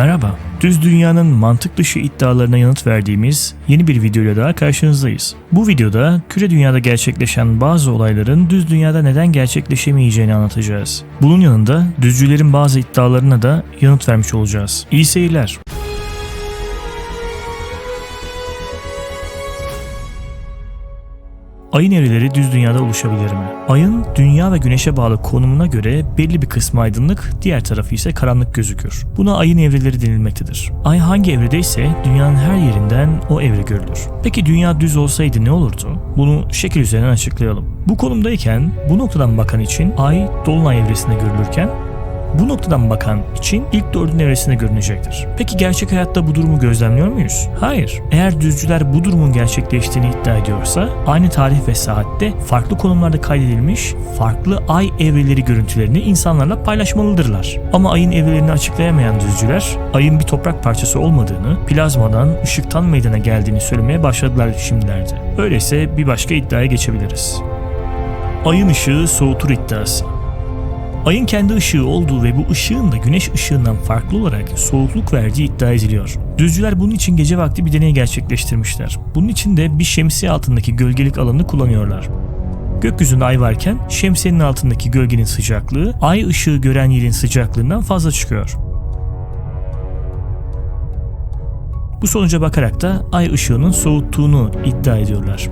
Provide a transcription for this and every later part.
Merhaba. Düz dünyanın mantık dışı iddialarına yanıt verdiğimiz yeni bir videoyla daha karşınızdayız. Bu videoda küre dünyada gerçekleşen bazı olayların düz dünyada neden gerçekleşemeyeceğini anlatacağız. Bunun yanında düzcülerin bazı iddialarına da yanıt vermiş olacağız. İyi seyirler. Ayın evreleri düz dünyada oluşabilir mi? Ayın dünya ve güneşe bağlı konumuna göre belli bir kısmı aydınlık, diğer tarafı ise karanlık gözükür. Buna ayın evreleri denilmektedir. Ay hangi evredeyse dünyanın her yerinden o evre görülür. Peki dünya düz olsaydı ne olurdu? Bunu şekil üzerinden açıklayalım. Bu konumdayken bu noktadan bakan için ay dolunay evresinde görülürken bu noktadan bakan için ilk dördün evresinde görünecektir. Peki gerçek hayatta bu durumu gözlemliyor muyuz? Hayır. Eğer düzcüler bu durumun gerçekleştiğini iddia ediyorsa aynı tarih ve saatte farklı konumlarda kaydedilmiş farklı ay evreleri görüntülerini insanlarla paylaşmalıdırlar. Ama ayın evrelerini açıklayamayan düzcüler ayın bir toprak parçası olmadığını, plazmadan, ışıktan meydana geldiğini söylemeye başladılar şimdilerde. Öyleyse bir başka iddiaya geçebiliriz. Ayın ışığı soğutur iddiası. Ayın kendi ışığı olduğu ve bu ışığın da güneş ışığından farklı olarak soğukluk verdiği iddia ediliyor. Düzcüler bunun için gece vakti bir deney gerçekleştirmişler. Bunun için de bir şemsiye altındaki gölgelik alanını kullanıyorlar. Gökyüzünde ay varken şemsiyenin altındaki gölgenin sıcaklığı ay ışığı gören yerin sıcaklığından fazla çıkıyor. Bu sonuca bakarak da ay ışığının soğuttuğunu iddia ediyorlar.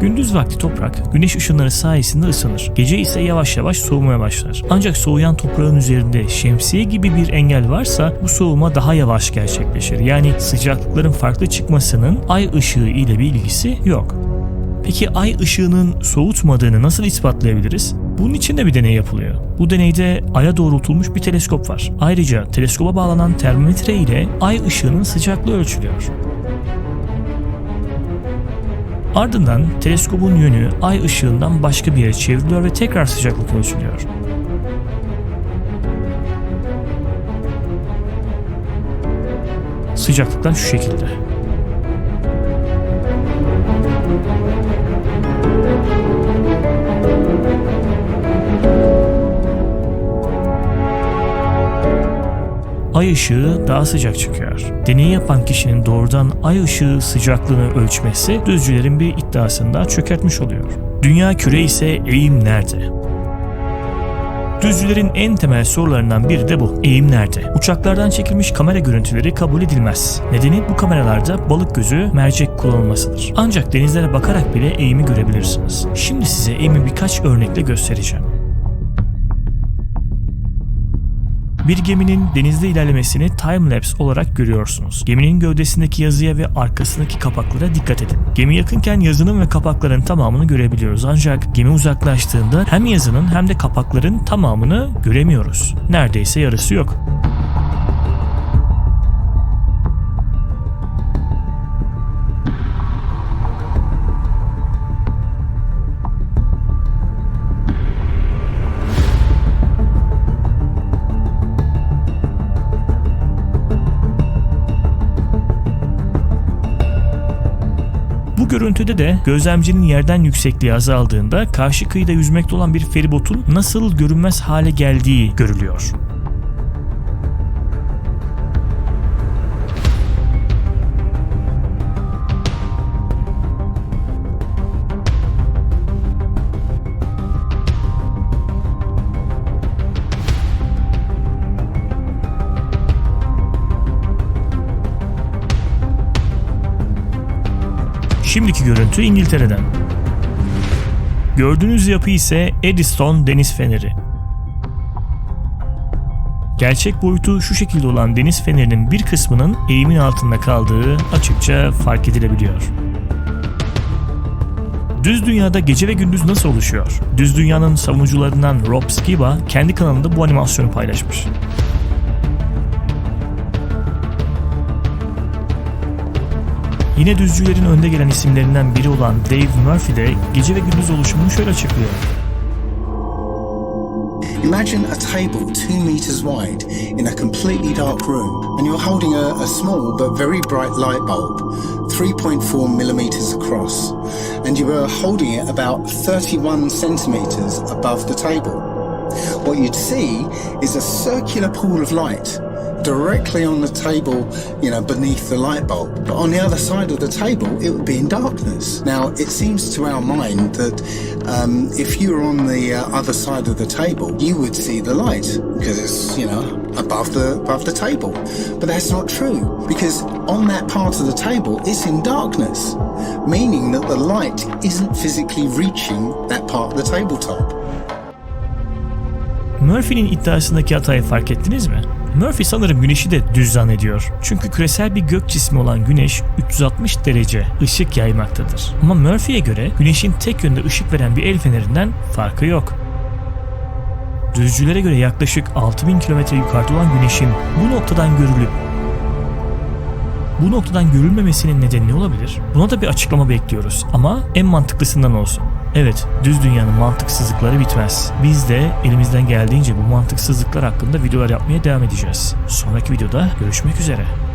Gündüz vakti toprak güneş ışınları sayesinde ısınır. Gece ise yavaş yavaş soğumaya başlar. Ancak soğuyan toprağın üzerinde şemsiye gibi bir engel varsa bu soğuma daha yavaş gerçekleşir. Yani sıcaklıkların farklı çıkmasının ay ışığı ile bir ilgisi yok. Peki ay ışığının soğutmadığını nasıl ispatlayabiliriz? Bunun için de bir deney yapılıyor. Bu deneyde aya doğrultulmuş bir teleskop var. Ayrıca teleskoba bağlanan termometre ile ay ışığının sıcaklığı ölçülüyor. Ardından teleskobun yönü ay ışığından başka bir yere çevriliyor ve tekrar sıcaklık ölçülüyor. Sıcaklıklar şu şekilde. Ay ışığı daha sıcak çıkıyor. Deneyi yapan kişinin doğrudan ay ışığı sıcaklığını ölçmesi düzcülerin bir iddiasını daha çökertmiş oluyor. Dünya küre ise eğim nerede? Düzcülerin en temel sorularından biri de bu. Eğim nerede? Uçaklardan çekilmiş kamera görüntüleri kabul edilmez. Nedeni bu kameralarda balık gözü, mercek kullanılmasıdır. Ancak denizlere bakarak bile eğimi görebilirsiniz. Şimdi size eğimi birkaç örnekle göstereceğim. Bir geminin denizde ilerlemesini timelapse olarak görüyorsunuz. Geminin gövdesindeki yazıya ve arkasındaki kapaklara dikkat edin. Gemi yakınken yazının ve kapakların tamamını görebiliyoruz ancak gemi uzaklaştığında hem yazının hem de kapakların tamamını göremiyoruz. Neredeyse yarısı yok. Görüntüde de gözlemcinin yerden yüksekliği azaldığında karşı kıyıda yüzmekte olan bir feribotun nasıl görünmez hale geldiği görülüyor. Şimdiki görüntü İngiltere'den. Gördüğünüz yapı ise Eddystone Deniz Feneri. Gerçek boyutu şu şekilde olan deniz fenerinin bir kısmının eğimin altında kaldığı açıkça fark edilebiliyor. Düz dünyada gece ve gündüz nasıl oluşuyor? Düz dünyanın savunucularından Rob Skiba kendi kanalında bu animasyonu paylaşmış. Yine düzcülerin önde gelen isimlerinden biri olan Dave Murphy de gece ve gündüz oluşumunu şöyle açıklıyor. Imagine a table two meters wide in a completely dark room, and you're holding a, a small but very bright light bulb, 3.4 millimeters across, and you are holding it about 31 centimeters above the table. What you'd see is a circular pool of light directly on the table, you know, beneath the light bulb. But on the other side of the table, it would be in darkness. Now, it seems to our mind that um, if you were on the uh, other side of the table, you would see the light because it's, you know, above the above the table. But that's not true because on that part of the table, it's in darkness, meaning that the light isn't physically reaching that part of the tabletop. Murphy'nin iddiasındaki hatayı fark ettiniz mi? Murphy sanırım güneşi de düz zannediyor. Çünkü küresel bir gök cismi olan güneş 360 derece ışık yaymaktadır. Ama Murphy'ye göre güneşin tek yönde ışık veren bir el fenerinden farkı yok. Düzcülere göre yaklaşık 6000 kilometre yukarıda olan güneşin bu noktadan görülüp bu noktadan görülmemesinin nedeni ne olabilir? Buna da bir açıklama bekliyoruz ama en mantıklısından olsun. Evet, düz dünyanın mantıksızlıkları bitmez. Biz de elimizden geldiğince bu mantıksızlıklar hakkında videolar yapmaya devam edeceğiz. Sonraki videoda görüşmek üzere.